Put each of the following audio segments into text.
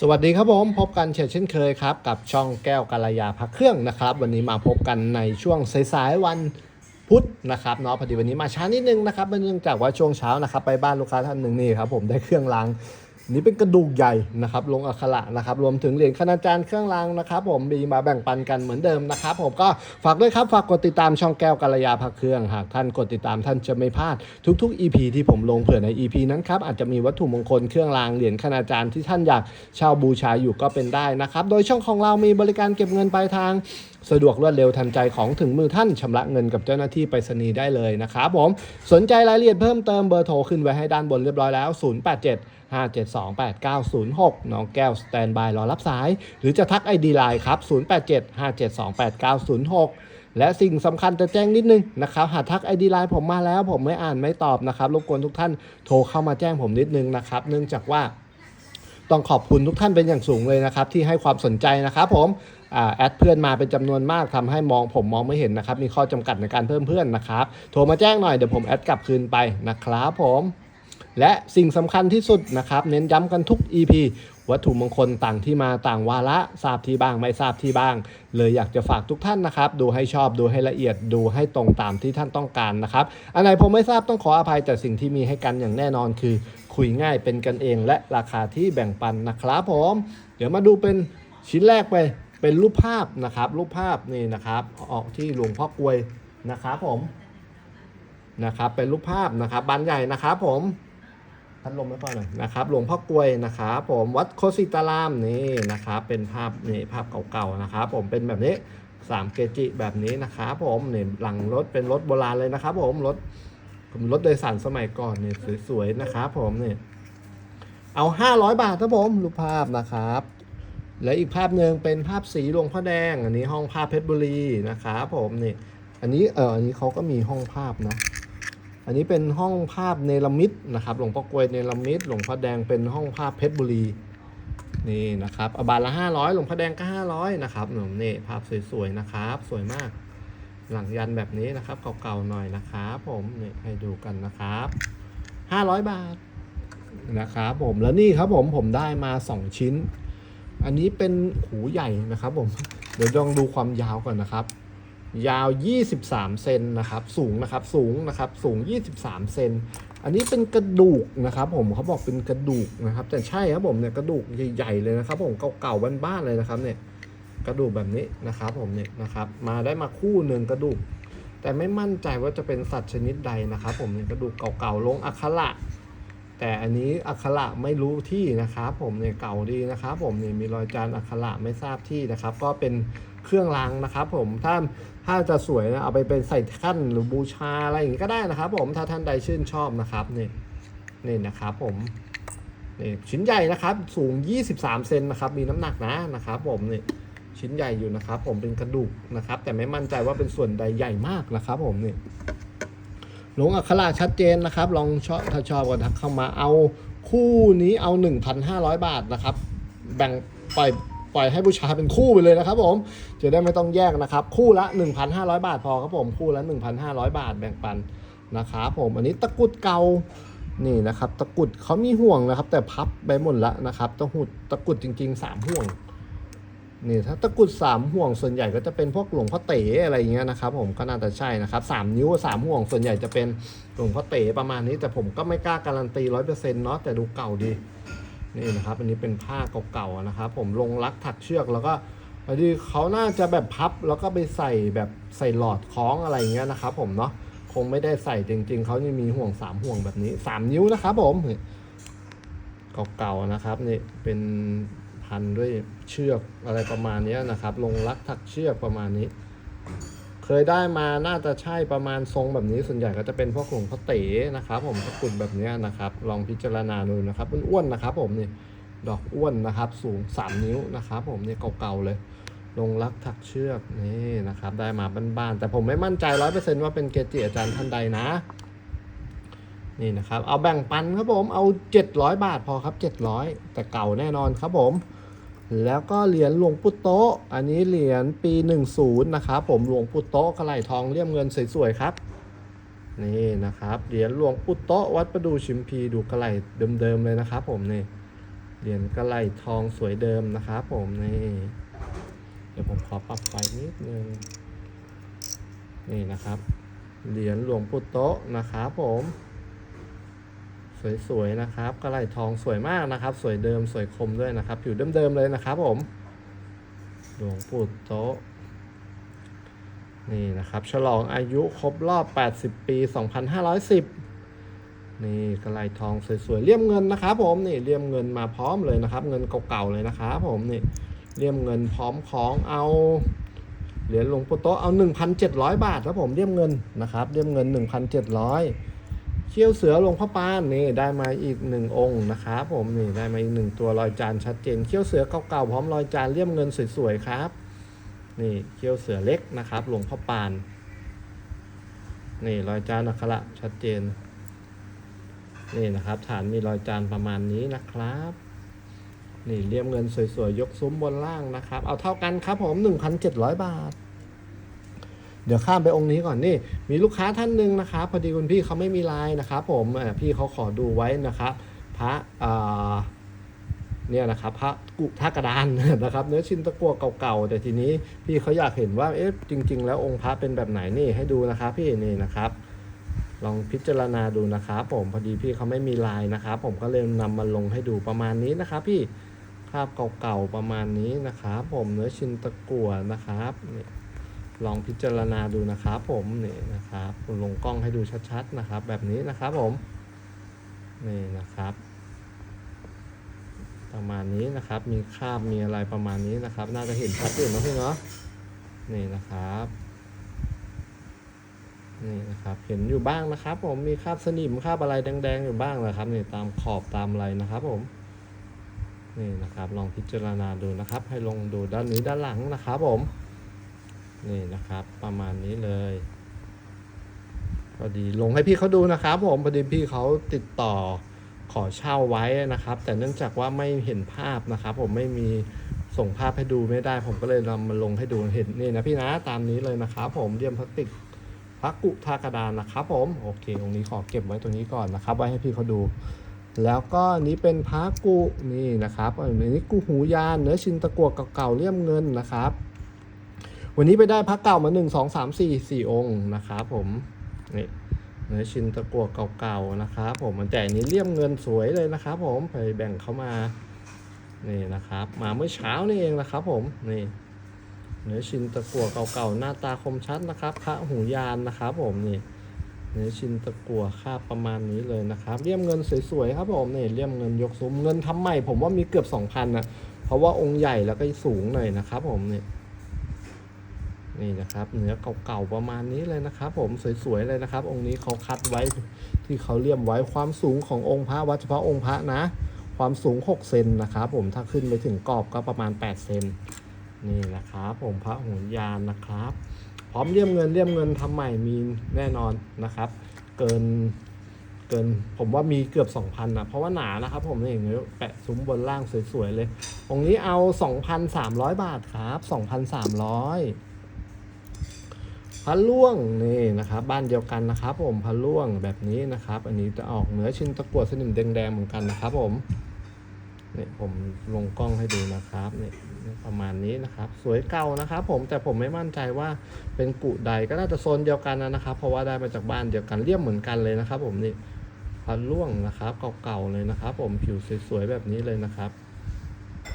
สวัสดีครับผม พบกันเช่นเคยครับ กับช่องแก้วกาลยาพักเครื่องนะครับ วันนี้มาพบกันในช่วงสายๆวันพุธนะครับเนาะพอดีวันนี้มาช้านิดนึงนะครับเนื่องจากว่าช่วงเช้านะครับ ไปบ้านลูกค้าท่านหนึ่งนี่ครับผมได้เครื่องราง นี่เป็นกระดูกใหญ่นะครับลงอักขระนะครับรวมถึงเหรียญคณาจารย์เครื่องรางนะครับผมมีมาแบ่งปันกันเหมือนเดิมนะครับผมก็ฝากด้วยครับฝากกดติดตามช่องแก้วกาลยาพักเครื่องหากท่านกดติดตามท่านจะไม่พลาดทุกๆ EP ที่ผมลงเผื่อใน EP นั้นครับอาจจะมีวัตถุมงคลเครื่องรางเหรียญคณาจารย์ที่ท่านอยากเช่าบูชาอยู่ก็เป็นได้นะครับโดยช่องของเรามีบริการเก็บเงินปลายทางสะดวกรวดเร็วทันใจของถึงมือท่านชำระเงินกับเจ้าหน้าที่ไปรษณีย์ได้เลยนะครับผมสนใจรายละเอียดเพิ่มเติมเบอร์โทรขึ้นไว้ให้ด้านบนเรียบร้อยแล้ว 087 572 8906 น้องแก้วสแตนบายรอรับสาย หรือจะทัก ID ไลน์ครับ 087 572 8906 และสิ่งสำคัญจะแจ้งนิดนึงนะครับ หากทัก ID ไลน์ผมมาแล้ว ผมไม่อ่านไม่ตอบนะครับ รบกวนทุกท่านโทรเข้ามาแจ้งผมนิดนึงนะครับ เนื่องจากว่าต้องขอบคุณทุกท่านเป็นอย่างสูงเลยนะครับ ที่ให้ความสนใจนะครับผมอแอดเพื่อนมาเป็นจำนวนมากทำให้มองผมมองไม่เห็นนะครับ มีข้อจำกัดในการเพิ่มเพื่อนนะครับ โทรมาแจ้งหน่อยเดี๋ยวผมแอดกลับคืนไปนะครับผม และสิ่งสำคัญที่สุดนะครับ เน้นย้ำกันทุก EP วัตถุมงคลต่างที่มาต่างวาระทราบที่บ้างไม่ทราบที่บ้าง เลยอยากจะฝากทุกท่านนะครับ ดูให้ชอบดูให้ละเอียดดูให้ตรงตามที่ท่านต้องการนะครับ อันไหนผมไม่ทราบต้องขออภัยแต่สิ่งที่มีให้กันอย่างแน่นอนคือ คุยง่ายเป็นกันเองและราคาที่แบ่งปันนะครับผม เดี๋ยวมาดูเป็นชิ้นแรกไปเป็นรูปภาพนะครับ รูปภาพนี่นะครับ ออกที่หลวงพ่อกลวยนะครับผมนะครับเป็นรูปภาพนะครับบานใหญ่นะครับผม พัดลมไม่พอหน่อยนะครับ หลวงพ่อกลวยนะครับผมวัดโคสิตารามนี่นะครับ เป็นภาพนี่ภาพเก่าๆนะครับ ผมเป็นแบบนี้สามเกจิแบบนี้นะครับผมนี่หลังรถเป็นรถโบราณเลยนะครับผมรถรถโดยสารสมัยก่อนเนี่ยสวยๆนะครับผมเนี่ยเอา500บาทครับผมรูปภาพนะครับ และอีกภาพหนึ่งเป็นภาพสีหลวงพ่อแดง อันนี้ห้องภาพเพชรบุรีนะครับผมนี่อันนี้เอออันนี้เขาก็มีห้องภาพนะ อันนี้เป็นห้องภาพเนรมิตนะครับ หลวงพ่อกวยเนรมิตหลวงพ่อแดงเป็นห้องภาพเพชรบุรีนี่นะครับอบาทละห้าร้อยหลวงพ่อแดงก็ห้าร้อยนะครับหนุ่มนี่ภาพสวยๆนะครับ สวยมาก หลังยันแบบนี้นะครับเก่าๆหน่อยนะครับผมนี่ให้ดูกันนะครับห้าร้อยบาทนะครับผมแล้วนี่ครับผมผมได้มาสองชิ้น อันนี้เป็นหูใหญ่นะครับผมเดี๋ยวลองดูความยาวก่อนนะครับ ยาว 23 เซนนะครับ สูงนะครับ สูงนะครับ สูง 23 เซน อันนี้เป็นกระดูกนะครับ ผมเขาบอกเป็นกระดูกนะครับ แต่ใช่ครับผมเนี่ยกระดูกใหญ่ๆเลยนะครับ ผมเก่าๆบ้านๆเลยนะครับเนี่ยกระดูกแบบนี้นะครับ ผมเนี่ยนะครับ มาได้มาคู่หนึ่งกระดูก แต่ไม่มั่นใจว่าจะเป็นสัตว์ชนิดใดนะครับ ผมเนี่ยกระดูกเก่าๆลงอักขระแต่อันนี้อักขระไม่รู้ที่นะครับ ผมเนี่ยเก่าดีนะครับ ผมเนี่ยมีรอยจานอักขระไม่ทราบที่นะครับ ก็เป็น เครื่องรางนะครับผมถ้าถ้าจะสวยนะเอาไปเป็นใส่ขั้นหรือบูชาอะไรอย่างนี้ก็ได้นะครับ ผมถ้าท่านใดชื่นชอบนะครับนี่นี่นะครับผมนี่ชิ้นใหญ่นะครับสูง 23 เซนนะครับมีน้ำหนักนะนะครับ ผมนี่ชิ้นใหญ่อยู่นะครับ ผมเป็นกระดูกนะครับ แต่ไม่มั่นใจว่าเป็นส่วนใดใหญ่มากนะครับ ผมนี่หลงอัคราชัดเจนนะครับ ลองชอบถ้าชอบก็ทักเข้ามาเอาคู่นี้เอา 1,500 บาทนะครับ แบ่งปล่อย ปล่อยให้บูชาเป็นคู่ไปเลยนะครับผมจะได้ไม่ต้องแยกนะครับ คู่ละ 1,500 บาทพอครับผมคู่ละ 1,500 บาทแบ่งปันนะครับผมอันนี้ตะกุดเก่านี่นะครับ ตะกุดเขามีห่วงนะครับ แต่พับไปหมดละนะครับตะหุดตะกุดจริงๆ 3 ห่วงนี่ถ้าตะกุดสามห่วงส่วนใหญ่ก็จะเป็นพวกหลวงพ่อเต๋อะไรอย่างเงี้ยนะครับ ผมก็น่าจะใช่นะครับสามนิ้วสามห่วงส่วนใหญ่จะเป็นหลวงพ่อเต๋ประมาณนี้ แต่ผมก็ไม่กล้าการันตีร้อยเปอร์เซ็นต์เนาะแต่ดูเก่าดี นี่นะครับ อันนี้เป็นผ้าเก่าๆนะครับ ผมลงรักถักเชือกแล้วก็อันดีเขาน่าจะแบบพับแล้วก็ไปใส่แบบใส่หลอดคล้องอะไรเงี้ยนะครับ ผมเนาะคงไม่ได้ใส่จริง ๆเขานี่มีห่วงสามห่วงแบบนี้สามนิ้วนะครับ ผมเก่าๆนะครับนี่เป็นพันด้วยเชือกอะไรประมาณนี้นะครับ ลงรักถักเชือกประมาณนี้ เคยได้มาน่าจะใช่ประมาณทรงแบบนี้ส่วนใหญ่ก็จะเป็นพวกหลวงพ่อเต๋นะครับ ผมตะกุดแบบนี้นะครับ ลองพิจารณาดูนะครับอ้วนๆนะครับ ผมนี่ดอกอ้วนนะครับ สูง 3 นิ้วนะครับ ผมนี่เก่าๆเลยลงรักถักเชือกนี่นะครับ ได้มาบ้านๆแต่ผมไม่มั่นใจร้อยเปอร์เซ็นต์ว่าเป็นเกจิอาจารย์ท่านใดนะ นี่นะครับ เอาแบ่งปันครับผมเอา 700 บาทพอครับ 700 แต่เก่าแน่นอนครับผม แล้วก็เหรียญหลวงปู่โตะอันนี้เหรียญปี 10 นะครับผมหลวงปู่โตะกระไหลทองเลี่ยมเงินสวยๆครับ นี่นะครับเหรียญหลวงปู่โตะวัดประดูชิมพีดูกระไหลเดิมๆเลยนะครับผมนี่เหรียญกระไหลทองสวยเดิมนะครับผมนี่เดี๋ยวผมขอปรับไฟนิดนึงนี่นะครับเหรียญหลวงปู่โตะนะครับผม สวยๆนะครับกระไหลทองสวยมากนะครับ สวยเดิมสวยคมด้วยนะครับ ผิวเดิมๆเลยนะครับผมหลวงปู่โตะนี่นะครับฉลองอายุครบรอบ 80 ปี 2510 นี่กระไหลทองสวยๆเลี่ยมเงินนะครับ ผมนี่เลี่ยมเงินมาพร้อมเลยนะครับ เงินเก่าๆเลยนะครับผมนี่เลี่ยมเงินพร้อมของเอาเหรียญหลวงปู่โตะเอา 1,700 บาทครับผมเลี่ยมเงินนะครับเลี่ยมเงิน 1,700 เขี้ยวเสือหลวงพ่อปานนี่ได้มาอีกหนึ่งองค์นะครับผมนี่ได้มาอีกหนึ่งตัวรอยจานชัดเจนเขี้ยวเสือเก่าๆพร้อมรอยจานเลี่ยมเงินสวยๆครับ นี่เขี้ยวเสือเล็กนะครับหลวงพ่อปาน นี่รอยจานอักขระชัดเจน นี่นะครับฐานมีรอยจานประมาณนี้นะครับ นี่เลี่ยมเงินสวยๆยกซุ้มบนล่างนะครับ เอาเท่ากันครับผม 1,700 บาท เดี๋ยวข้ามไปองค์นี้ก่อนนี่ มีลูกค้าท่านหนึ่งนะครับพอดีคุณพี่เขาไม่มีไลน์นะครับผมพี่เขาขอดูไว้นะครับพระเนี่ยนะครับพระกุท่ากระดานนะครับ เนื้อชิ้นตะกั่วเก่าๆแต่ทีนี้พี่เขาอยากเห็นว่าเอ๊ะจริง ๆ แล้วองค์พระเป็นแบบไหนนี่ให้ดูนะครับ พี่นี่นะครับ ลองพิจารณาดูนะครับผมพอดีพี่เขาไม่มีไลน์นะครับ ผมก็เลยนำมาลงให้ดูประมาณนี้นะครับ พี่ภาพเก่าๆประมาณนี้นะครับ ผมเนื้อชิ้นตะกั่วนะครับนี่ ลองพิจารณาดูนะครับผมนี่นะครับลงกล้องให้ดูชัดๆนะครับ แบบนี้นะครับผมนี่นะครับ ประมาณนี้นะครับมีคราบมีอะไรประมาณนี้นะครับ น่าจะเห็นชัดอยู่นะพี่เนาะนี่นะครับนี่นะครับเห็นอยู่บ้างนะครับ ผมมีคราบสนิมคราบอะไรแดงๆอยู่บ้างนะครับนี่ตามขอบตามอะไรนะครับผมนี่นะครับลองพิจารณาดูนะครับ ให้ลงดูด้านนี้ด้านหลังนะครับผม นี่นะครับประมาณนี้เลยพอดีลงให้พี่เขาดูนะครับ ผมพอดีพี่เขาติดต่อขอเช่าไว้นะครับ แต่เนื่องจากว่าไม่เห็นภาพนะครับ ผมไม่มีส่งภาพให้ดูไม่ได้ ผมก็เลยนำมาลงให้ดูเห็นนี่นะพี่นะตามนี้เลยนะครับ ผมเรียมพลาสติกพระกุทากระดานนะครับผมโอเคตรงนี้ขอเก็บไว้ตรงนี้ก่อนนะครับ ไว้ให้พี่เขาดู แล้วก็นี้เป็นพระกุนี่นะครับอันนี้กุหูยานเนื้อชินตะกัวเก่าๆเลี่ยมเงินนะครับ วันนี้ไปได้พระเก่ามาหนึ่งสองสามสี่สี่องค์นะครับผมนี่เนื้อชินตะกัวเก่าๆนะครับผมแต่อันนี้เลี่ยมเงินสวยเลยนะครับผมไปแบ่งเข้ามานี่นะครับ มาเมื่อเช้านี่เองนะครับผมนี่เนื้อชินตะกั่วเก่าๆหน้าตาคมชัดนะครับพระหูยานนะครับผมนี่เนื้อชินตะกั่วค่าประมาณนี้เลยนะครับเลี่ยมเงินสวยๆครับผมนี่เลี่ยมเงินยกซุ้มเงินทำใหม่ ผมว่ามีเกือบ2,000นะเพราะว่าองค์ใหญ่แล้วก็สูงหน่อยนะครับผมนี่ นี่นะครับ เนื้อเก่าๆประมาณนี้เลยนะครับ ผมสวยๆเลยนะครับ องค์นี้เขาคัดไว้ที่เขาเลี่ยมไว้ความสูงขององค์พระวัดเฉพาะองค์พระนะ ความสูง 6 เซนนะครับ ผมถ้าขึ้นไปถึงกรอบก็ประมาณ 8 เซนนี่นะครับผมพระหุนยานนะครับ พร้อมเลี่ยมเงินเลี่ยมเงินทำใหม่มีแน่นอนนะครับ เกินเกินผมว่ามีเกือบ 2,000นะเพราะว่าหนานะครับผมนี่อย่างเงี้ยแปะซุ้มบนล่างสวยๆเลย องค์นี้เอา 2,300 บาทครับ 2,300 พระล่วงนี่นะครับบ้านเดียวกันนะครับผมพระล่วงแบบนี้นะครับ อันนี้จะออกเนื้อชิ้นตะกั่วสนิมแดงๆเหมือนกันนะครับผมนี่ผมลงกล้องให้ดูนะครับนี่ประมาณนี้นะครับ สวยเก่านะครับผมแต่ผมไม่มั่นใจว่าเป็นกุใดก็น่าจะโซนเดียวกันนะครับ เพราะว่าได้มาจากบ้านเดียวกันเรียบเหมือนกันเลยนะครับ ผมนี่พันล่วงนะครับเก่าๆเลยนะครับ ผมผิวสวยๆแบบนี้เลยนะครับ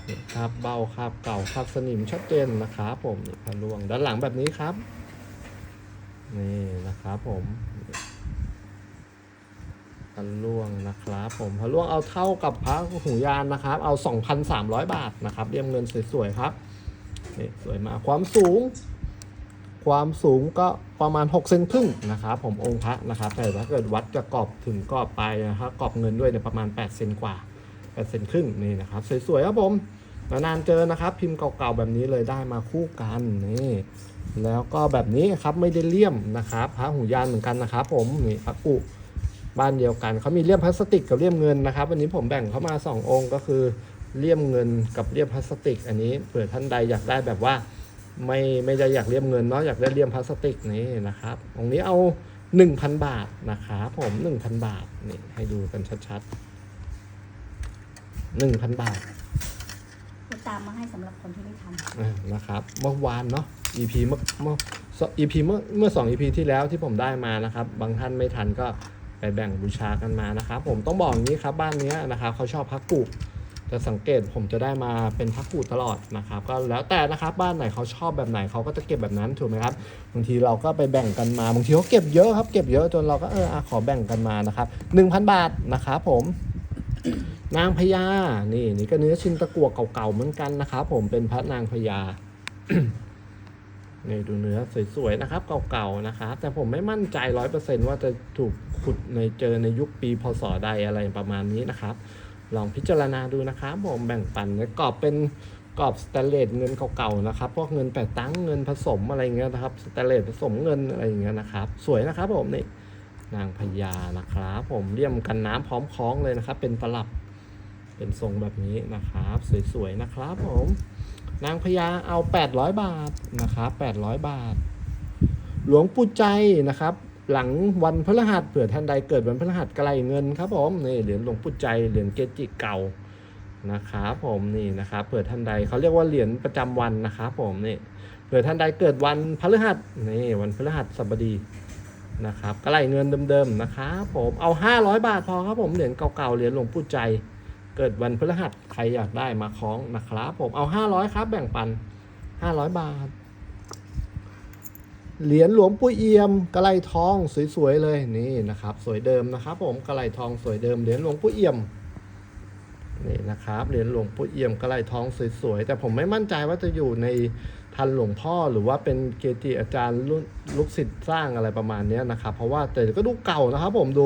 นี่คราบเบาคราบเก่าคราบสนิมชัดเจนนะครับ ผมนี่พันล่วงด้านหลังแบบนี้ครับ นี่นะครับผมพันล่วงนะครับผมพันล่วงเอาเท่ากับพระหูยานนะครับ เอา 2,300 บาทนะครับเรียมเงินสวยๆครับนี่สวยมากความสูง ความสูงก็ประมาณ 6 เซนครึ่งนะครับผมองค์พระนะครับ แต่ถ้าเกิดวัดจะกรอบถึงกรอบไปนะครับกรอบเงินด้วยเนี่ยประมาณ 8 เซนกว่า8เซนครึ่งนี่นะครับสวยๆครับผม นานๆเจอนะครับ พิมพ์เก่าๆแบบนี้เลยได้มาคู่กันนี่แล้วก็แบบนี้ครับไม่ได้เลี่ยมนะครับพระหูยานเหมือนกันนะครับ ผมนี่พระกุบ้านเดียวกันเขามีเลี่ยมพลาสติกกับเลี่ยมเงินนะครับ วันนี้ผมแบ่งเข้ามา 2 องค์ก็คือเลี่ยมเงินกับเลี่ยมพลาสติก อันนี้เผื่อท่านใดอยากได้แบบว่า ไม่ไม่ได้อยากเลี่ยมเงินเนาะอยากได้เลี่ยมพลาสติกนี่นะครับองค์นี้เอา 1,000 บาทนะครับผม 1,000 บาทนี่ให้ดูกันชัดๆหนึ่งพันบาท ตามมาให้สำหรับคนที่ไม่ทันอ่านะครับเมื่อวานเนาะ EP เมื่อเมื่อ EP เมื่อเมื่อสอง EP ที่แล้วที่ผมได้มานะครับ บางท่านไม่ทันก็ไปแบ่งบูชากันมานะครับ ผมต้องบอกอย่างนี้ครับบ้านเนี้ยนะครับเขาชอบพักกุจะสังเกตผมจะได้มาเป็นพักกุตลอดนะครับ ก็แล้วแต่นะครับบ้านไหนเขาชอบแบบไหนเขาก็จะเก็บแบบนั้นถูกไหมครับบางทีเราก็ไปแบ่งกันมาบางทีเขาเก็บเยอะครับเก็บเยอะจนเราก็เอออะขอแบ่งกันมานะครับ1,000 บาทนะครับผม นางพญา นี่นี่ก็เนื้อชิ้นตะกั่วเก่าๆเหมือนกันนะครับผมเป็นพระนางพญานี่ดูเนื้อสวยๆนะครับเก่าๆนะครับแต่ผมไม่มั่นใจร้อยเปอร์เซนว่าจะถูกขุดในเจอในยุคปีพศใดอะไรประมาณนี้นะครับ ลองพิจารณาดูนะครับผมแบ่งปันในกรอบเป็นกรอบสแตนเลสเงินเก่าๆนะครับพวกเงินแปดตั้งเงินผสมอะไรเงี้ยนะครับสแตนเลสผสมเงินอะไรอย่างเงี้ยนะครับ สวยนะครับผมนี่ นางพญานะครับผมเลี่ยมกันน้ำพร้อมคล้องเลยนะครับ เป็นตลับเป็นทรงแบบนี้นะครับ สวยๆนะครับผม นางพญาเอา 800 บาทนะครับ800 บาท หลวงปู่ใจนะครับ หลังวันพฤหัสเผื่อท่านใดเกิดวันพฤหัสไกลเงินครับผมนี่เหรียญหลวงปู่ใจเหรียญเกจิเก่านะครับผมนี่นะครับเผื่อท่านใดเขาเรียกว่าเหรียญประจำวันนะครับผมนี่เผื่อท่านใดเกิดวันพฤหัสนี่วันพฤหัสบดี นะครับไกลเงินเดิมๆนะครับผมเอา 500 บาทพอครับผมเหรียญเก่าๆเหรียญหลวงปู่ใจ เกิดวันพฤหัสใครอยากได้มาคล้องนะครับผมเอา 500 ครับแบ่งปัน 500 บาท เหรียญหลวงปู่เอี่ยมกระไลทองสวยๆเลยนี่นะครับ สวยเดิมนะครับ ผมกระไลทองสวยเดิมเหรียญหลวงปู่เอี่ยมนี่นะครับเหรียญหลวงปู่เอี่ยมกระไลทองสวยๆแต่ผมไม่มั่นใจว่าจะอยู่ใน ทันหลวงพ่อหรือว่าเป็นเกจิอาจารย์รุ่นลูกศิษย์สร้างอะไรประมาณนี้นะครับ เพราะว่าแต่ก็ดูเก่านะครับ ผมดู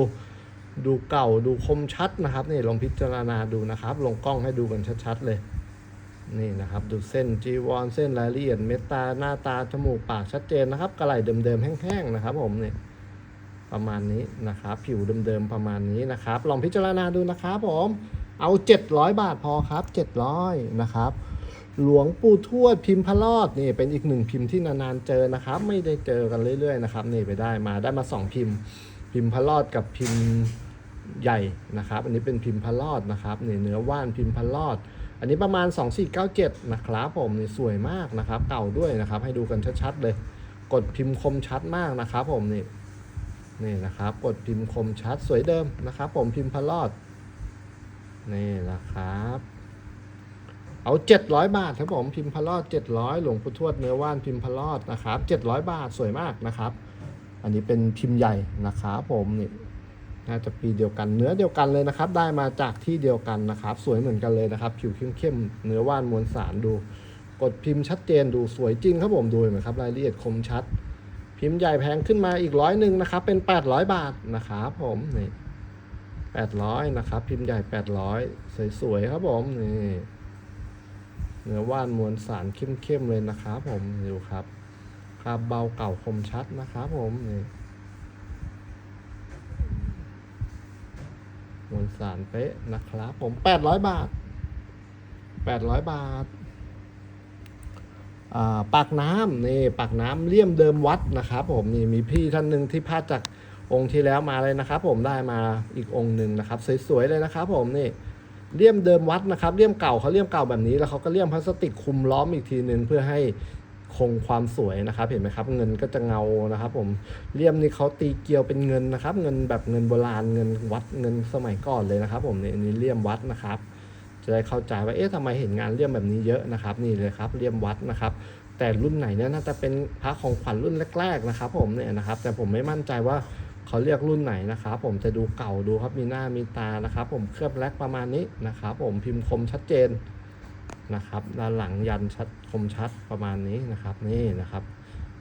ดูเก่าดูคมชัดนะครับนี่ลองพิจารณาดูนะครับ ลงกล้องให้ดูกันชัดๆเลย นี่นะครับ ดูเส้นจีวรเส้นรายละเอียดเม็ดตาหน้าตาจมูกปากชัดเจนนะครับกระไหล่เดิมๆแห้งๆนะครับ ผมนี่ประมาณนี้นะครับ ผิวเดิมๆประมาณนี้นะครับ ลองพิจารณาดูนะครับ ผมเอา 700 บาทพอครับ 700นะครับ หลวงปู่ทวดพิมพ์พระรอดนี่เป็นอีกหนึ่งพิมพ์ที่นานๆเจอนะครับ ไม่ได้เจอกันเรื่อยๆนะครับนี่ไปได้มาได้มาสองพิมพ์ พิมพ์พระรอดกับพิมพ์ใหญ่นะครับ อันนี้เป็นพิมพ์พระรอดนะครับนี่เนื้อว่านพิมพ์พระรอด อันนี้ประมาณ 2497 นะครับผมนี่สวยมากนะครับเก่าด้วยนะครับ ให้ดูกันชัดๆ เลย กดพิมพ์คมชัดมากนะครับ ผมนี่นี่นะครับ กดพิมพ์คมชัดสวยเดิมนะครับ ผมพิมพ์พระรอดนี่นะครับ เอา 700 บาทครับผมพิมพ์พระรอด 700 หลวงปู่ทวดเนื้อว่านพิมพ์พระรอดนะครับ700 บาทสวยมากนะครับ อันนี้เป็นพิมพ์ใหญ่นะครับผมนี่น่าจะปีเดียวกันเนื้อเดียวกันเลยนะครับ ได้มาจากที่เดียวกันนะครับ สวยเหมือนกันเลยนะครับ ผิวเข้มๆเนื้อว่านมวลสารดู กดพิมพ์ชัดเจนดูสวยจริงครับผมดูเห็นไหมครับรายละเอียดคมชัด พิมพ์ใหญ่แพงขึ้นมาอีกร้อยหนึ่งนะครับ เป็น 800 บาทนะครับผมนี่800นะครับ พิมพ์ใหญ่ 800 สวยๆครับผมนี่ เนื้อว่านมวลสารเข้มๆเลยนะครับผมดูครับคราบเบาเก่าคมชัดนะครับผมนี่มวลสารเป๊ะนะครับผม800บาท800บาทอ่าปากน้ำนี่ปากน้ำเลี่ยมเดิมวัดนะครับผมนี่มีพี่ท่านหนึ่งที่พลาดจากองค์ที่แล้วมาเลยนะครับ ผมได้มาอีกองค์หนึ่งนะครับ สวยๆเลยนะครับ ผมนี่ เลี่ยมเดิมวัดนะครับเลี่ยมเก่าเขาเลี่ยมเก่าแบบนี้แล้วเขาก็เลี่ยมพลาสติกคุมล้อมอีกทีหนึ่งเพื่อให้คงความสวยนะครับ เห็นไหมครับ เงินก็จะเงานะครับ ผมเลี่ยมนี่เขาตีเกลียวเป็นเงินนะครับ เงินแบบเงินโบราณเงินวัดเงินสมัยก่อนเลยนะครับ ผมนี่นนี้เลี่ยมวัดนะครับ จะได้เข้าใจว่าเอ๊ะทำไมเห็นงานเลี่ยมแบบนี้เยอะนะครับ นี่เลยครับเลี่ยมวัดนะครับแต่รุ่นไหนเนี่ยน่าจะเป็นพระของขวัญรุ่นแรกๆนะครับ ผมเนี่ยนะครับ แต่ผมไม่มั่นใจว่า เขาเรียกรุ่นไหนนะครับ ผมจะดูเก่าดูครับมีหน้ามีตานะครับ ผมเคลือบแลกประมาณนี้นะครับผมพิมพ์คมชัดเจนนะครับด้านหลังยันชัดคมชัดประมาณนี้นะครับ นี่นะครับ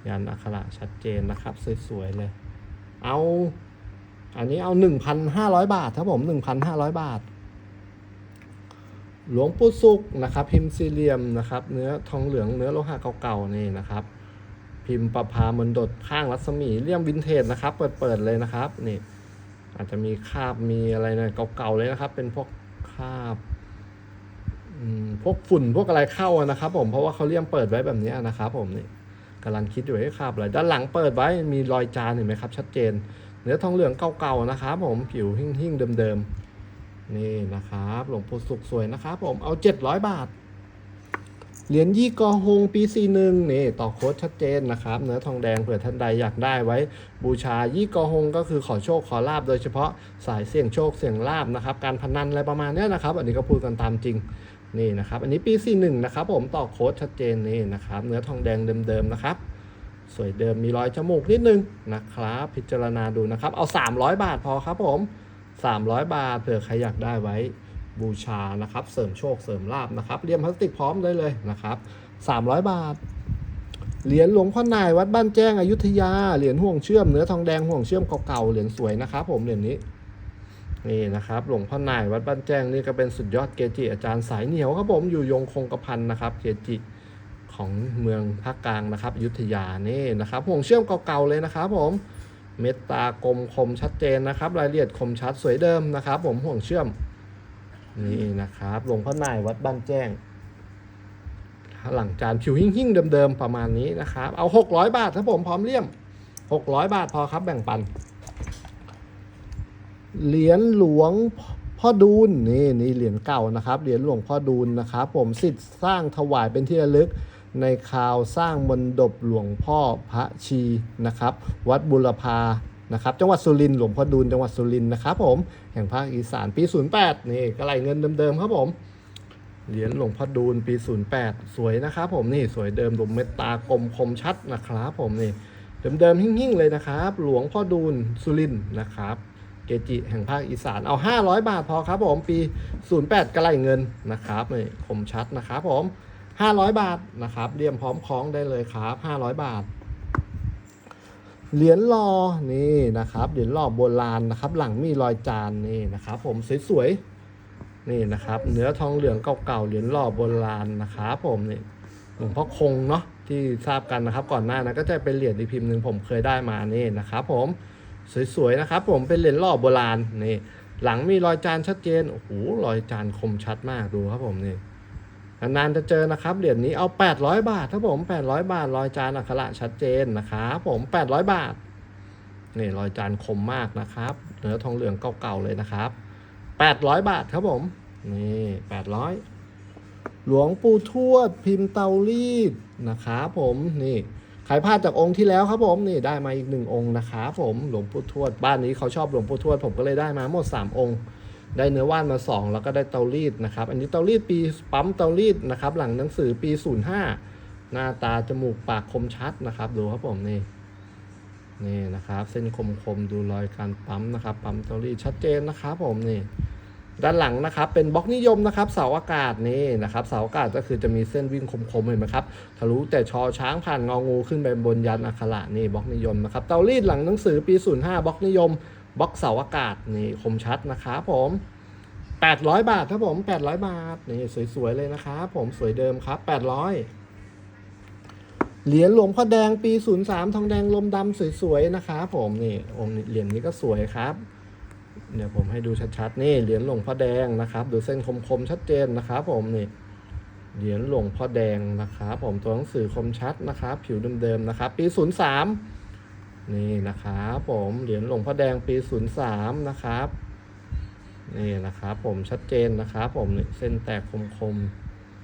ยันอักขระชัดเจนนะครับสวยๆเลย เอาอันนี้เอา 1,500 บาทครับผม 1,500 บาท หลวงปู่สุกนะครับ พิมพ์สี่เหลี่ยมนะครับ เนื้อทองเหลืองเนื้อโลหะเก่าๆนี่นะครับ พิมพ์ประพามนดดข้างรัศมีเลี่ยมวินเทจนะครับ เปิดๆเลยนะครับนี่อาจจะมีคราบมีอะไรนี่ยเก่าๆเลยนะครับ เป็นพวกคราบพวกฝุ่นพวกอะไรเข้านะครับผมเพราะว่าเขาเลี่ยมเปิดไว้แบบนี้นะครับผมนี่กำลังคิดอยู่ให้คาบอะไรด้านหลังเปิดไว้มีรอยจานเห็นไหมครับ ชัดเจน เนื้อทองเหลืองเก่าๆนะครับ ผมผิวหิ่งๆเดิมๆนี่นะครับหลวงปู่สุขสวยนะครับ ผมเอา 700 บาท เหรียญยี่กอฮงปี 41นี่ต่อโค้ดชัดเจนนะครับ เนื้อทองแดงเผื่อท่านใดอยากได้ไว้ บูชายี่กอฮงก็คือขอโชคขอลาบโดยเฉพาะสายเสี่ยงโชคเสี่ยงลาบนะครับ การพนันอะไรประมาณนี้นะครับ อันนี้ก็พูดกันตามจริงนี่นะครับ อันนี้ปี 41 นะครับ ผมต่อโค้ดชัดเจนนี่นะครับ เนื้อทองแดงเดิมๆนะครับ สวยเดิมมีรอยจมูกนิดนึงนะครับ พิจารณาดูนะครับ เอา 300 บาทพอครับผม 300 บาทเผื่อใครอยากได้ไว้ บูชานะครับ เสริมโชคเสริมลาบนะครับเรียมพลาสติกพร้อมได้เลยนะครับ 300 บาท เหรียญหลวงพ่อนายวัดบ้านแจ้งอยุธยา เหรียญห่วงเชื่อมเนื้อทองแดงห่วงเชื่อมเก่าๆเหรียญสวยนะครับ ผมเหรียญนี้นี่นะครับหลวงพ่อนายวัดบ้านแจ้งนี่ก็เป็นสุดยอดเกจิอาจารย์สายเหนียวครับผมอยู่ยงคงกระพันนะครับเกจิของเมืองภาคกลางนะครับอยุธยานี่นะครับห่วงเชื่อมเก่าๆเลยนะครับผมเม็ดตากลมคมชัดเจนนะครับ รายละเอียดคมชัดสวยเดิมนะครับ ผมห่วงเชื่อม นี่นะครับหลวงพ่อนายวัดบ้านแจ้ง หลังจานผิวหิ่งๆเดิมๆประมาณนี้นะครับ เอา 600 บาทครับผมพร้อมเลี่ยม 600 บาทพอครับแบ่งปัน เหรียญหลวงพ่อดูลนี่นี่เหรียญเก่านะครับเหรียญหลวงพ่อดูลนะครับผมสิทธิ์สร้างถวายเป็นที่ระลึกในคราวสร้างมนดบหลวงพ่อพระชีนะครับ วัดบุรพา นะครับจังหวัดสุรินทร์หลวงพ่อดูลจังหวัดสุรินทร์นะครับผมแห่งภาคอีสานปี 08 นี่กระไรเงินเดิมๆครับผมเหรียญหลวงพ่อดูลปี 08 สวยนะครับผมนี่สวยเดิมลมเมตตากลมคมชัดนะครับผมนี่เดิมๆหิ่งๆ เลยนะครับ หลวงพ่อดูลสุรินทร์นะครับเกจิแห่งภาคอีสานเอา 500 บาทพอครับผมปี 08 กระไรเงินนะครับนี่คมชัดนะครับผม500 บาทนะครับเรียมพร้อมคล้องได้เลยครับ 500 บาท เหรียญรอนี่นะครับเหรียญรอโบราณนะครับ หลังมีรอยจานนี่นะครับ ผมสวยๆนี่นะครับ เนื้อทองเหลืองเก่าๆเหรียญหล่อโบราณนะครับผมนี่หลวงพ่อคงเนาะที่ทราบกันนะครับ ก่อนหน้านั้นก็จะเป็นเหรียญอีพิมพ์หนึ่งผมเคยได้มานี่นะครับ ผมสวยๆนะครับ ผมเป็นเหรียญหล่อโบราณนี่หลังมีรอยจานชัดเจนโอ้โหรอยจานคมชัดมากดูครับผมนี่ นานๆจะเจอนะครับเหรียญนี้เอา 800 บาทครับผม 800 บาทรอยจานอักขระชัดเจนนะครับผม 800 บาทนี่รอยจานคมมากนะครับเนื้อทองเหลืองเก่าๆเลยนะครับ 800 บาทครับผมนี่800 หลวงปู่ทวดพิมพ์เตารีดนะครับผมนี่ใครพลาดจากองค์ที่แล้วครับผมนี่ได้มาอีกหนึ่งองค์นะครับผมหลวงปู่ทวดบ้านนี้เขาชอบหลวงปู่ทวดผมก็เลยได้มาหมด 3 องค์ ได้เนื้อว่านมา 2 แล้วก็ได้เตารีดนะครับ อันนี้เตารีดปีปั๊มเตารีดนะครับ หลังหนังสือปี 05 หน้าตาจมูกปากคมชัดนะครับ ดูครับผมนี่นี่นะครับ เส้นคมๆดูรอยการปั๊มนะครับ ปั๊มเตารีดชัดเจนนะครับผมนี่ด้านหลังนะครับเป็นบล็อกนิยมนะครับเสาอากาศนี่นะครับเสาอากาศก็คือจะมีเส้นวิ่งคมๆเห็นไหมครับทะลุแต่ชอช้างผ่านงองูขึ้นไปบนยันอักขระนี่บล็อกนิยมนะครับเตารีดหลังหนังสือปี 05บล็อกนิยม บล็อกเสาอากาศนี่คมชัดนะครับผม800 บาทครับผม 800 บาทนี่สวยๆเลยนะครับผมสวยเดิมครับ 800 เหรียญหลวงพ่อแดงปี 03 ทองแดงลมดำสวยๆนะครับผมนี่องค์เหรียญนี้ก็สวยครับเดี๋ยวผมให้ดูชัดๆนี่เหรียญหลวงพ่อแดงนะครับ ดูเส้นคมๆชัดเจนนะครับผมนี่เหรียญหลวงพ่อแดงนะครับผมตัวหนังสือคมชัดนะครับ ผิวเดิมๆนะครับ ปี 03 นี่นะครับผมเหรียญหลวงพ่อแดงปี 03 นะครับ นี่นะครับผมชัดเจนนะครับผมเส้นแตกคม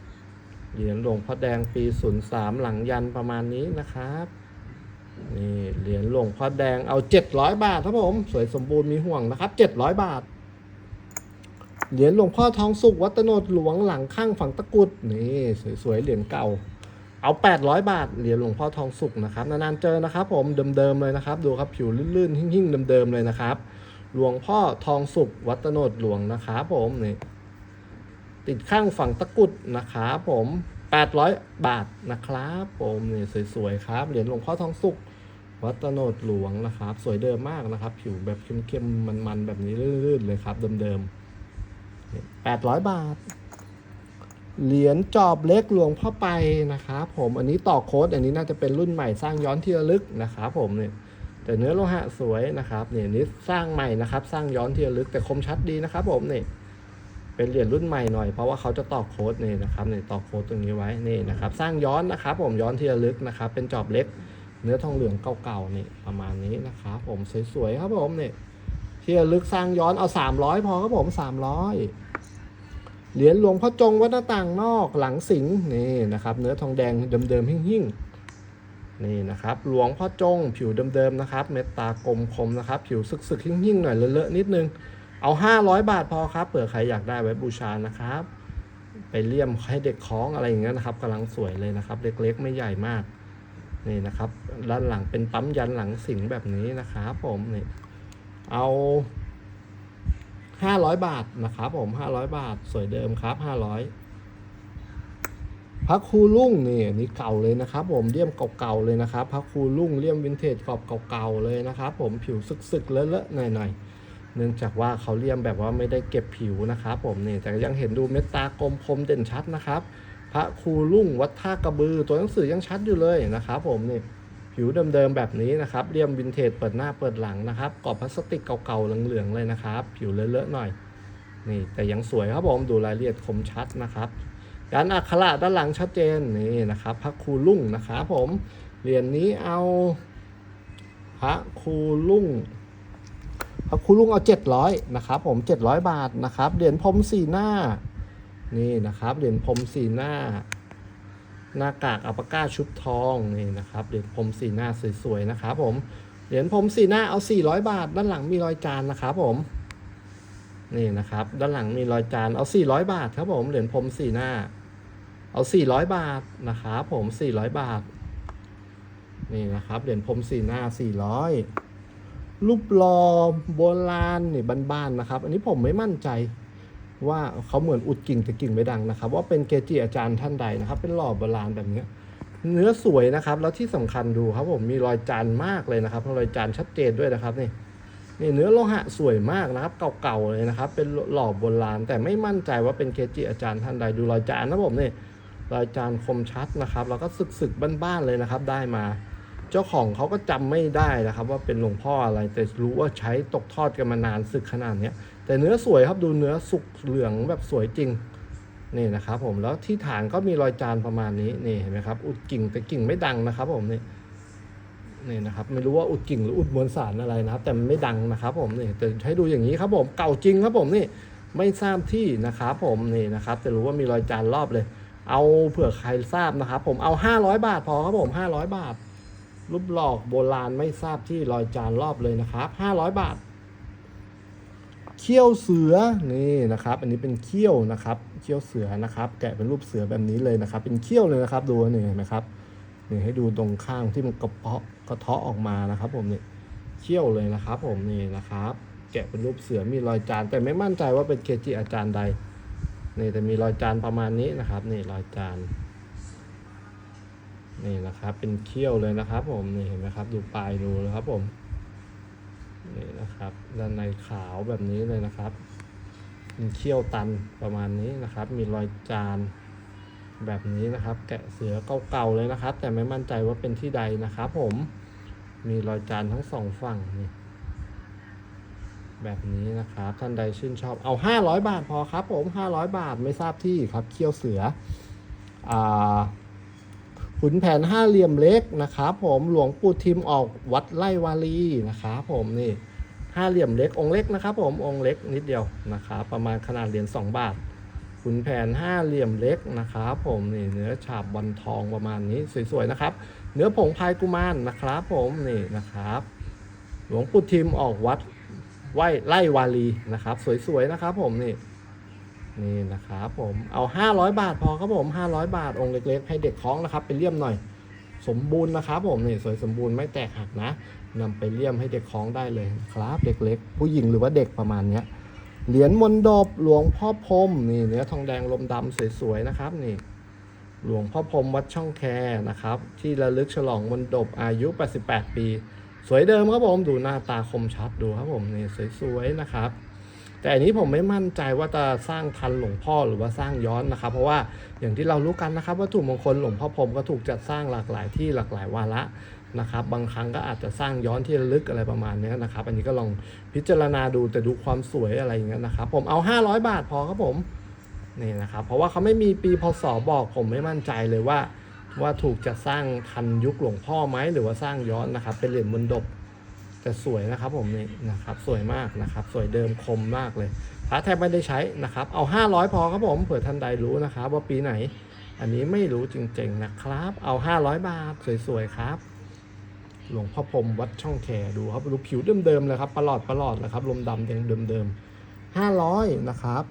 ๆเหรียญหลวงพ่อแดงปี 03 หลังยันประมาณนี้นะครับนี่เหรียญหลวงพ่อแดงเอา700บาทครับผม สวยสมบูรณ์มีห่วงนะครับ700บาท เหรียญหลวงพ่อทองสุกวัตโนดหลวงหลังข้างฝั่งตะกรุดนี่สวยๆเหรียญเก่า เอา 800 บาท เหรียญหลวงพ่อทองสุกนะครับ นานๆเจอนะครับ ผมเดิมๆเลยนะครับ ดูครับผิวลื่นๆหิ่งๆเดิมๆเลยนะครับ หลวงพ่อทองสุกวัดตโนดหลวงนะครับผมนี่ติดข้างฝั่งตะกุดนะครับผม 800 บาทนะครับผมนี่สวยๆครับ เหรียญหลวงพ่อทองสุกวัดตโนดหลวงนะครับ สวยเดิมมากนะครับ ผิวแบบเข้มๆมันๆแบบนี้ลื่นๆเลยครับ เดิมๆแปดร้อยบาท เหรียญจอบเล็กหลวงพ่อไปนะครับผมอันนี้ต่อโค้ดอันนี้น่าจะเป็นรุ่นใหม่สร้างย้อนที่ระลึกนะครับผมเนี่ยแต่เนื้อโลหะสวยนะครับเนี่ยนี้สร้างใหม่นะครับ สร้างย้อนที่ระลึกแต่คมชัดดีนะครับ ผมเนี่ยเป็นเหรียญรุ่นใหม่หน่อยเพราะว่าเขาจะต่อโค้ดนี่นะครับเนี่ยต่อโค้ดตรงนี้ไว้นี่นะครับ สร้างย้อนนะครับ ผมย้อนที่ระลึกนะครับ เป็นจอบเล็ก เนื้อทองเหลืองเก่าๆนี่ประมาณนี้นะครับผมสวยๆครับผมเนี่ยที่ระลึกสร้างย้อนเอาสามร้อยพอครับผมสามร้อย เหรียญหลวงพ่อจงวัดหน้าต่างนอกหลังสิงห์นี่นะครับ เนื้อทองแดงเดิมๆหิ่งๆนี่นะครับ หลวงพ่อจงผิวเดิมๆนะครับ เม็ดตากลมคมนะครับ ผิวสึกๆหิ่งๆหน่อยเลอะๆนิดนึง เอา 500 บาทพอครับเผื่อใครอยากได้ไว้บูชานะครับ ไปเลี่ยมให้เด็กคล้องอะไรอย่างเงี้ยนะครับกำลังสวยเลยนะครับ เล็กๆ ไม่ใหญ่มากนี่นะครับ ด้านหลังเป็นปั๊มยันหลังสิงแบบนี้นะครับผมนี่เอา 500บาทนะครับผม500บาท สวยเดิมครับ500พระครูลุ่งนี่นนี่เก่าเลยนะครับ ผมเลี่ยมเก่าๆเลยนะครับพระครูลุ่งเลี่ยมวินเทจกรอบเก่าๆเลยนะครับ ผมผิวสึกๆเลอะๆหน่อยๆเนื่องจากว่าเขาเลี่ยมแบบว่าไม่ได้เก็บผิวนะครับ ผมนี่แต่ยังเห็นดูเม็ดตากลมคมเด่นชัดนะครับ พระครูลุ่งวัดท่ากระบือตัวหนังสือยังชัดอยู่เลยนะครับ ผมนี่ ผิวเดิมๆแบบนี้นะครับเลี่ยมวินเทจเปิดหน้าเปิดหลังนะครับกรอบพลาสติกเก่าๆเหลืองๆเลยนะครับ ผิวเลอะๆหน่อย นี่แต่ยังสวยครับผมดูรายละเอียดคมชัดนะครับการอักขระด้านหลังชัดเจนนี่นะครับพระครูลุ่งนะครับผมเหรียญนี้เอาพระครูลุ่งพระครูลุ่งเอา 700นะครับผม 700 บาทนะครับเหรียญพรมสีหน้านี่นะครับเหรียญพรมสีหน้า หน้ากากอัปปาก้าชุบทองนี่นะครับเหรียญพรมสีหน้าสวยๆนะครับผมเหรียญพรมสีหน้าเอา 400 บาท ด้านหลังมีรอยจานนะครับผมนี่นะครับ ด้านหลังมีรอยจานเอา 400 บาทครับผมเหรียญพรมสีหน้า เอา 400 บาทนะครับผม 400 บาทนี่นะครับเหรียญพรมสีหน้า 400รูปหลอโบราณนี่บ้านๆนะครับ อันนี้ผมไม่มั่นใจ ว่าเขาเหมือนอุดกิ่งแต่กิ่งไม่ดังนะครับ ว่าเป็นเกจิอาจารย์ท่านใดนะครับ เป็นหล่อโบราณแบบนี้เนื้อสวยนะครับ แล้วที่สำคัญดูครับผมมีรอยจานมากเลยนะครับรอยจานชัดเจนด้วยนะครับนี่นี่เนื้อโลหะสวยมากนะครับ เก่าๆเลยนะครับ เป็นหล่อโบราณ แต่ไม่มั่นใจว่าเป็นเกจิอาจารย์ท่านใดดูรอยจานนะผมนี่รอยจานคมชัดนะครับ แล้วก็สึกๆบ้านๆเลยนะครับ ได้มา เจ้าของเขาก็จำไม่ได้นะครับ ว่าเป็นหลวงพ่ออะไรแต่รู้ว่าใช้ตกทอดกันมานานสึกขนาดเนี้ย แต่เนื้อสวยครับดูเนื้อสุกเหลืองแบบสวยจริงนี่นะครับผมแล้วที่ฐานก็มีรอยจานประมาณนี้นี่เห็นไหมครับ อุดกิ่งแต่กิ่งไม่ดังนะครับผมนี่นี่นะครับไม่รู้ว่าอุดกิ่งหรืออุดมวลสารอะไรนะครับ แต่มันไม่ดังนะครับผมนี่แต่ให้ดูอย่างนี้ครับผมเก่าจริงครับผมนี่ไม่ทราบที่นะครับผมนี่นะครับ แต่รู้ว่ามีรอยจานรอบเลย เอาเผื่อใครทราบนะครับ ผมเอา 500 บาทพอครับผม 500 บาทรูปหลอกโบราณไม่ทราบที่รอยจานรอบเลยนะครับ 500 บาท เขี้ยวเสือนี่นะครับ อันนี้เป็นเขี้ยวนะครับเขี้ยวเสือนะครับ แกะเป็นรูปเสือแบบนี้เลยนะครับ เป็นเขี้ยวเลยนะครับ ดูนี่เห็นไหมครับนี่ให้ดูตรงข้างที่มันกระเพาะกระเทาะออกมานะครับ ผมนี่เขี้ยวเลยนะครับ ผมนี่นะครับ แกะเป็นรูปเสือมีรอยจาน แต่ไม่มั่นใจว่าเป็นเกจิอาจารย์ใดนี่แต่มีรอยจานประมาณนี้นะครับ นี่รอยจานนี่นะครับ เป็นเขี้ยวเลยนะครับ ผมนี่เห็นไหมครับ ดูปลายดูนะครับ ผม นี่นะครับ ด้านในขาวแบบนี้เลยนะครับเป็นเขี้ยวตันประมาณนี้นะครับ มีรอยจานแบบนี้นะครับ แกะเสือเก่าๆเลยนะครับ แต่ไม่มั่นใจว่าเป็นที่ใดนะครับผมมีรอยจานทั้งสองฝั่งนี่แบบนี้นะครับท่านใดชื่นชอบเอา500บาทพอครับ ผม500บาทไม่ทราบที่ครับเขี้ยวเสืออ่า ขุนแผนห้าเหลี่ยมเล็กนะครับผมหลวงปู่ทิมออกวัดไล่วาลีนะครับผมนี่ห้าเหลี่ยมเล็กองค์เล็กนะครับผมองค์เล็กนิดเดียวนะครับประมาณขนาดเหรียญ2บาทขุนแผนห้าเหลี่ยมเล็กนะครับผมนี่เนื้อฉาบบอลทองประมาณนี้สวยๆนะครับ เนื้อผงพายกุมารนะครับผมนี่นะครับ หลวงปู่ทิมออกวัดไหวไล่วาลีนะครับ สวยๆนะครับผมนี่ นี่นะครับผมเอา 500 บาทพอครับผม 500 บาทองค์เล็กๆ ให้เด็กคล้องนะครับไปเลี่ยมหน่อย สมบูรณ์นะครับผมนี่สวยสมบูรณ์ไม่แตกหักนะนำไปเลี่ยมให้เด็กคล้องได้เลยครับ เด็กๆผู้หญิงหรือว่าเด็กประมาณเนี้ยเหรียญมนดบหลวงพ่อพรมนี่เนื้อทองแดงลมดำสวยๆนะครับนี่ หลวงพ่อพรมวัดช่องแคนะครับ ที่ระลึกฉลองมนดบอายุ 88 ปี สวยเดิมครับผมดูหน้าตาคมชัดดูครับผมนี่สวยๆนะครับ แต่อันนี้ผมไม่มั่นใจว่าจะสร้างทันหลวงพ่อหรือว่าสร้างย้อนนะครับ เพราะว่าอย่างที่เรารู้กันนะครับวัตถุมงคลหลวงพ่อพรมก็ถูกจัดสร้างหลากหลายที่หลากหลายวาระนะครับ บางครั้งก็อาจจะสร้างย้อนที่ระลึกอะไรประมาณนี้นะครับ อันนี้ก็ลองพิจารณาดูแต่ดูความสวยอะไรอย่างเงี้ยนะครับ ผมเอา 500 บาทพอครับผมนี่นะครับ เพราะว่าเขาไม่มีปีพศบอกผมไม่มั่นใจเลยว่า ว่าถูกจะสร้างทันยุคหลวงพ่อไหมหรือว่าสร้างย้อนนะครับ เป็นเหรียญมนดบ แต่สวยนะครับผมนี่นะครับสวยมากนะครับ สวยเดิมคมมากเลยพระแทบไม่ได้ใช้นะครับ เอา 500 พอครับผมเผื่อท่านใดรู้นะครับว่าปีไหน อันนี้ไม่รู้จริงๆนะครับ เอา 500 บาทสวยๆครับหลวงพ่อพรมวัดช่องแคดูครับดูผิวเดิมๆเลยครับประหลอดประหลอดนะครับลมดำยังเดิมๆ500นะครับ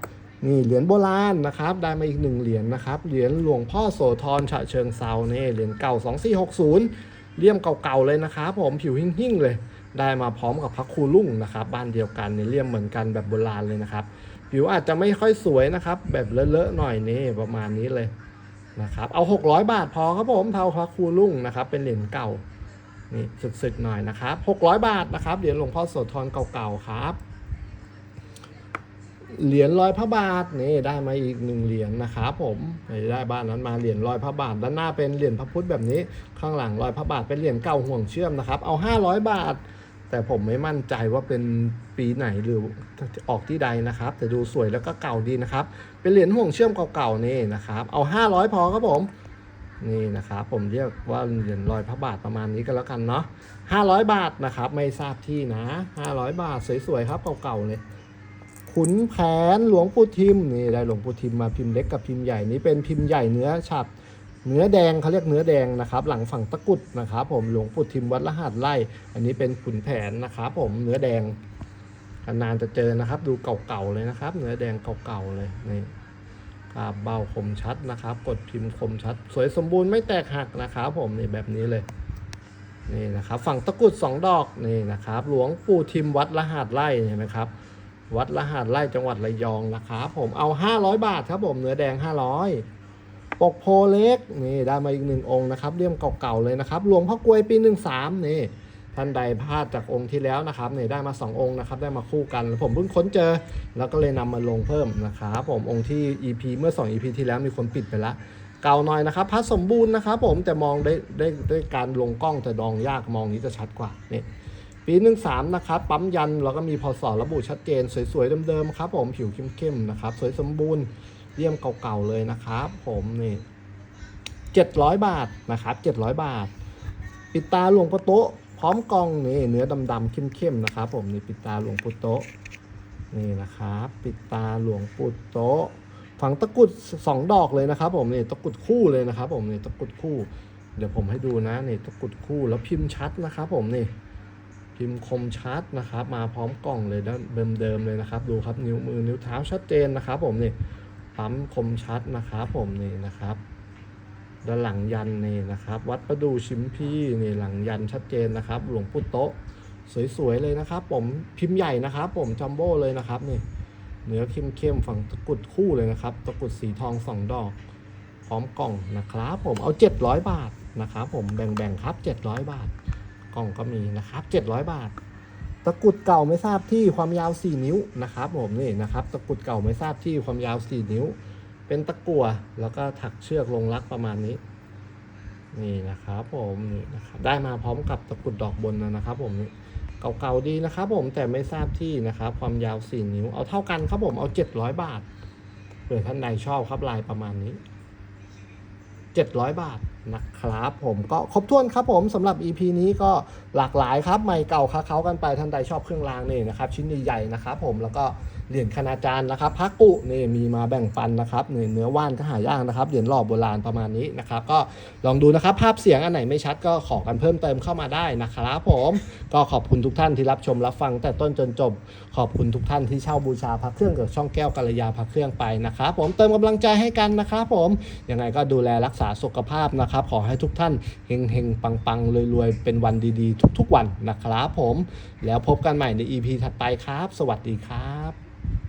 นี่เหรียญโบราณนะครับ ได้มาอีกหนึ่งเหรียญนะครับเหรียญหลวงพ่อโสธรฉะเชิงเซาเนี่ยเหรียญเก่า 2460 เลี่ยมเก่าๆเลยนะครับผมผิวหิ่งๆเลย ได้มาพร้อมกับพระครูลุ่งนะครับบ้านเดียวกันเนี่ยเลี่ยมเหมือนกันแบบโบราณเลยนะครับ ผิวอาจจะไม่ค่อยสวยนะครับ แบบเลอะๆหน่อยนี่ประมาณนี้เลยนะครับเอา 600 บาทพอครับผมเท่าพระครูลุ่งนะครับ เป็นเหรียญเก่านี่สึกๆหน่อยนะครับ600 บาทนะครับเหรียญหลวงพ่อโสธรเก่าๆครับเหรียญร้อยพระบาทนี่ได้มาอีกหนึ่งเหรียญนะครับผมได้บ้านนั้นมาเหรียญร้อยพระบาทด้านหน้าเป็นเหรียญพระพุทธแบบนี้ ข้างหลังร้อยพระบาทเป็นเหรียญเก่าห่วงเชื่อมนะครับเอา 500 บาท แต่ผมไม่มั่นใจว่าเป็นปีไหนหรือออกที่ใดนะครับ แต่ดูสวยแล้วก็เก่าดีนะครับ เป็นเหรียญห่วงเชื่อมเก่าๆนี่นะครับ เอา 500 พอครับผมนี่นะครับผมเรียกว่าเหรียญลอยพระบาทประมาณนี้ก็แล้วกันเนาะ500 บาทนะครับ ไม่ทราบที่นะ 500 บาทสวยๆครับเก่าๆเลยขุนแผนหลวงปู่ทิมนี่ได้หลวงปู่ทิมมาพิมพ์เล็กกับพิมพ์ใหญ่นี่เป็นพิมพ์ใหญ่เนื้อฉับ เนื้อแดงเขาเรียกเนื้อแดงนะครับ หลังฝั่งตะกุดนะครับ ผมหลวงปู่ทิมวัดละหัดไร่อันนี้เป็นขุนแผนนะครับ ผมเนื้อแดงนานจะเจอนะครับ ดูเก่าๆเลยนะครับ เนื้อแดงเก่าๆเลยนี่กราบเบาคมชัดนะครับ กดพิมพ์คมชัด สวยสมบูรณ์ไม่แตกหักนะครับ ผมนี่แบบนี้เลยนี่นะครับ ฝั่งตะกุดสองดอกนี่นะครับ หลวงปู่ทิมวัดละหาดไร่เห็นไหมครับวัดละหาดไร่จังหวัดระยองนะครับผมเอา 500 บาทครับผมเนื้อแดง 500 ปกโพเล็กนี่ได้มาอีกหนึ่งองค์นะครับเลี่ยมเก่าๆเลยนะครับ หลวงพ่อกลวยปี13นี่ท่านใดพลาดจากองค์ที่แล้วนะครับเนี่ยได้มา 2 องค์นะครับได้มาคู่กันผมเพิ่งค้นเจอ แล้วก็เลยนำมาลงเพิ่มนะครับผมองค์ที่ EP เมื่อ 2 EP ที่แล้วมีคนปิดไปละเก่าหน่อยนะครับพระสมบูรณ์นะครับผมแต่มองได้ได้ได้การลงกล้องแต่ดองยากมองนี้จะชัดกว่านี่ปีหนึ่งสามนะครับปั๊มยันแล้วก็มีพศระบุชัดเจน สวยๆเดิมๆครับผมผิวเข้มๆนะครับสวยสมบูรณ์ เลี่ยมเก่าๆเลยนะครับผมนี่700บาทนะครับ700บาท ปิดตาหลวงพ่อโตะพร้อมกล่องนี่เนื้อดำๆเข้มๆนะครับผมนี่ปิดตาหลวงปู่โตะนี่นะครับปิดตาหลวงปู่โตะฝังตะกุดสองดอกเลยนะครับ ผมนี่ตะกุดคู่เลยนะครับ ผมนี่ตะกุดคู่ เดี๋ยวผมให้ดูนะนี่ตะกุดคู่แล้วพิมพ์ชัดนะครับ ผมนี่พิมพ์คมชัดนะครับ มาพร้อมกล่องเลยด้านเดิมๆเลยนะครับ ดูครับนิ้วมือนิ้วเท้าชัดเจนนะครับ ผมนี่ ปั๊มคมชัดนะครับผมนี่นะครับด้านหลังยันนี่นะครับ วัดประดูชิมพี่นี่หลังยันชัดเจนนะครับ หลวงปู่โตสวยๆเลยนะครับ ผมพิมพ์ใหญ่นะครับ ผมจัมโบ้เลยนะครับนี่เนื้อเข้มๆฝั่งตะกรุดคู่เลยนะครับ ตะกรุดสีทองสองดอก พร้อมกล่องนะครับ ผมเอา 700 บาทนะครับ ผมแบ่งๆครับ 700 บาท กล่องก็มีนะครับ 700 บาท ตะกรุดเก่าไม่ทราบที่ความยาว 4 นิ้วนะครับผมนี่นะครับ ตะกรุดเก่าไม่ทราบที่ความยาว 4 นิ้ว เป็นตะกั่วแล้วก็ถักเชือกลงรักประมาณนี้ นี่นะครับผมนี่นะครับได้มาพร้อมกับตะกรุดดอกบนนะครับ ผมนี่เก่าๆดีนะครับผมแต่ไม่ทราบที่นะครับ ความยาว 4 นิ้ว เอาเท่ากันครับผมเอา 700 บาทเผื่อท่านใดชอบครับลายประมาณนี้ 700 บาท นะครับผมก็ครบถ้วนครับผมสำหรับ EP นี้ก็หลากหลายครับใหม่เก่าค้าเขากันไปท่านใดชอบเครื่องรางนี่นะครับชิ้นใหญ่ๆนะครับผมแล้วก็เหรียญคณาจารย์นะครับพักกุนี่มีมาแบ่งปันนะครับเนื้อว่านก็หายากนะครับเหรียญหล่อโบราณประมาณนี้นะครับก็ลองดูนะครับภาพเสียงอันไหนไม่ชัดก็ขอกันเพิ่มเติมเข้ามาได้นะครับผมก็ขอบคุณทุกท่านที่รับชมรับฟังแต่ต้นจนจบ ขอบคุณทุกท่านที่เช่าบูชาพระเครื่องกับช่องแก้วกัลยาพระเครื่องไปนะครับผมเติมกำลังใจให้กันนะครับผมยังไงก็ดูแลรักษาสุขภาพนะครับ ขอให้ทุกท่านเฮงเฮงปังปังรวยรวยๆเป็นวันดีๆ ทุกๆวันนะครับผมแล้วพบกันใหม่ใน EP ถัดไปครับ สวัสดีครับ